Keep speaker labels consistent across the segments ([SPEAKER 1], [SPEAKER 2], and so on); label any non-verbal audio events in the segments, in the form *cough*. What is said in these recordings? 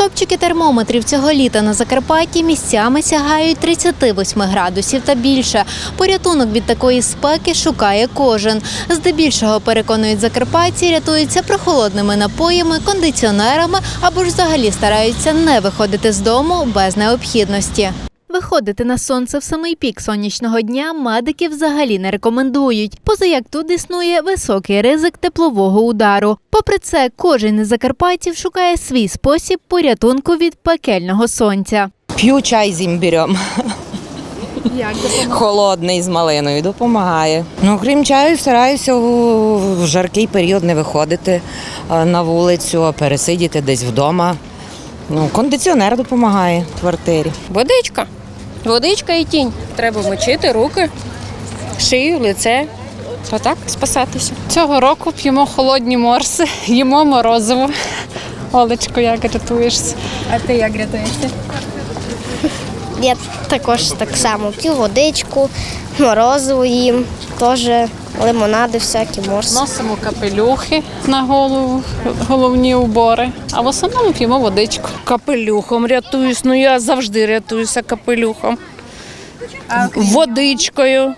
[SPEAKER 1] Стопчики термометрів цього літа на Закарпатті місцями сягають 38 градусів та більше. Порятунок від такої спеки шукає кожен. Здебільшого переконують закарпатці, рятуються прохолодними напоями, кондиціонерами або ж взагалі стараються не виходити з дому без необхідності. Виходити на сонце в самий пік сонячного дня медики взагалі не рекомендують, поза як тут існує високий ризик теплового удару. Попри це, кожен із закарпатців шукає свій спосіб порятунку від пекельного сонця.
[SPEAKER 2] П'ю чай з імбірем.
[SPEAKER 1] Як
[SPEAKER 2] Холодний з малиною допомагає. Ну, крім чаю, стараюся у в жаркий період не виходити е, на вулицю, а пересидіти десь вдома. Ну, кондиціонер допомагає в квартирі.
[SPEAKER 3] Водичка. Водичка і тінь. Треба мочити руки, шию, лице. Отак спасатися.
[SPEAKER 4] Цього року п'ємо холодні морси, *laughs* їмо морозиво. Олечко, як рятуєшся?
[SPEAKER 3] А ти як рятуєшся?
[SPEAKER 5] Я також так само п'ю водичку, морозиво їм, теж лимонади всякі, морси.
[SPEAKER 4] Носимо капелюхи на голову, головні убори, а в основному п'ємо водичку.
[SPEAKER 6] Капелюхом рятуюсь, ну я завжди рятуюся капелюхом. Водичкою,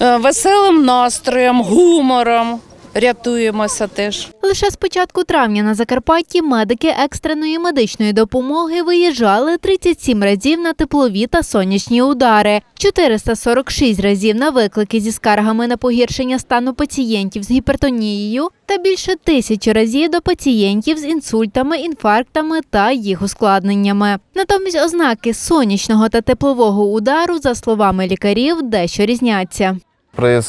[SPEAKER 6] е, веселим настроєм, гумором. Рятуємося теж.
[SPEAKER 1] Лише з початку травня на Закарпатті медики екстреної медичної допомоги виїжджали 37 разів на теплові та сонячні удари, 446 разів на виклики зі скаргами на погіршення стану пацієнтів з гіпертонією та більше тисячі разів до пацієнтів з інсультами, інфарктами та їх ускладненнями. Натомість ознаки сонячного та теплового удару, за словами лікарів, дещо різняться.
[SPEAKER 7] При е,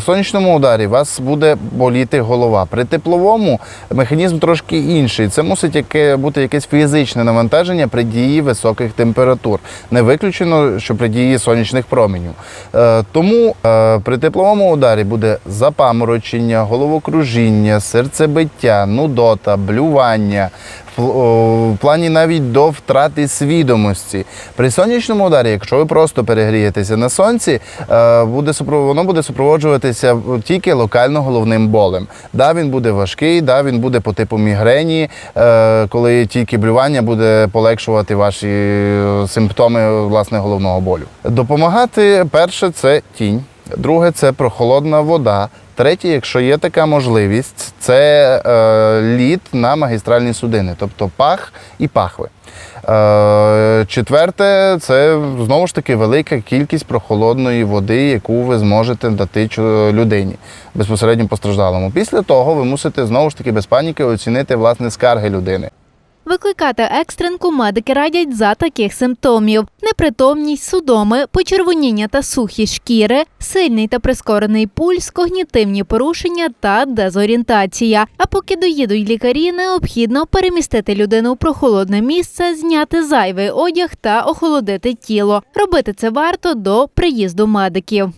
[SPEAKER 7] сонячному ударі вас буде боліти голова. При тепловому механізм трошки інший. Це мусить яке бути якесь фізичне навантаження при дії високих температур. Не виключено, що при дії сонячних променів. Е, Тому е, при тепловому ударі буде запаморочення, головокружіння, серцебиття, нудота, блювання. В плані навіть до втрати свідомості. При сонячному ударі, якщо ви просто перегрієтеся на сонці, е, буде воно буде супроводжуватися тільки локально головним болем. Да, він буде важкий, да, він буде по типу мігрені, е, коли тільки блювання буде полегшувати ваші е, симптоми власне головного болю. Допомагати перше це тінь. Друге це прохолодна вода. Третє, якщо є така можливість, це е, лід на магістральні судини, тобто пах і пахви. Е, четверте, це знову ж таки велика кількість прохолодної води, яку ви зможете дати людині безпосередньо постраждалому. Після того ви мусите знову ж таки без паніки оцінити власне скарги людини.
[SPEAKER 1] Викликати екстренку медики радять за таких симптомів: непритомність, судоми, почервоніння та сухі шкіри, сильний та прискорений пульс, когнітивні порушення та дезорієнтація. А поки доїдуть лікарі, необхідно перемістити людину в прохолодне місце, зняти зайвий одяг та охолодити тіло. Робити це варто до приїзду медиків.